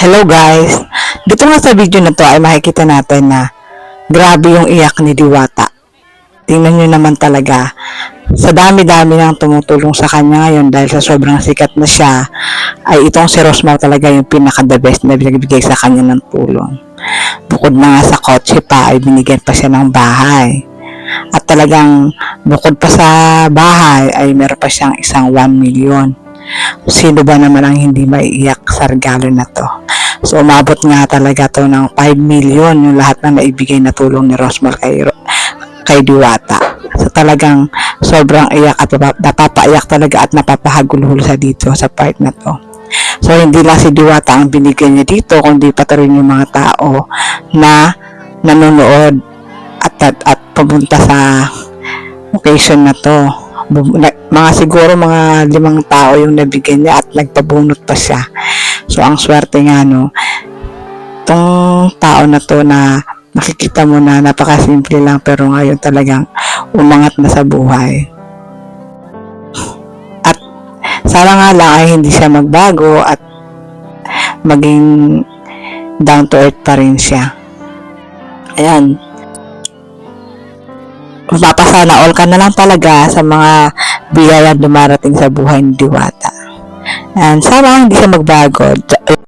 Hello guys! Dito nga sa video na to ay makikita natin na grabe yung iyak ni Diwata. Tingnan nyo naman talaga. Sa dami-dami ng tumutulong sa kanya ngayon dahil sa sobrang sikat na siya, ay itong si Rosmar talaga yung pinaka-the best na binibigay sa kanya ng tulong. Bukod na nga sa kotse pa, ay binigyan pa siya ng bahay. At talagang bukod pa sa bahay, ay meron pa siyang isang 1 million. Sino ba naman ang hindi maiiyak sa regalo na to? So, umabot nga talaga to ng 5 million yung lahat na naibigay na tulong ni Rosmar kay, kay Diwata. So, talagang sobrang iyak at napapa- napapaiyak talaga at napapahagulhol sa dito sa part na to. So, hindi lang si Diwata ang binigyan niya dito, kundi pati rin yung mga tao na nanonood at, at, at pumunta sa occasion na to. Mga siguro mga limang tao yung nabigyan niya at nagpabunot pa siya. So, ang swerte nga, no, tong tao na to na nakikita mo na napakasimple lang pero ngayon talagang umangat na sa buhay. At sana nga lang ay hindi siya magbago at maging down to earth pa rin siya. Ayan. Mapapasana all ka na lang talaga sa mga biyaya dumarating sa buhay ni Diwata. And sana hindi siya magbago.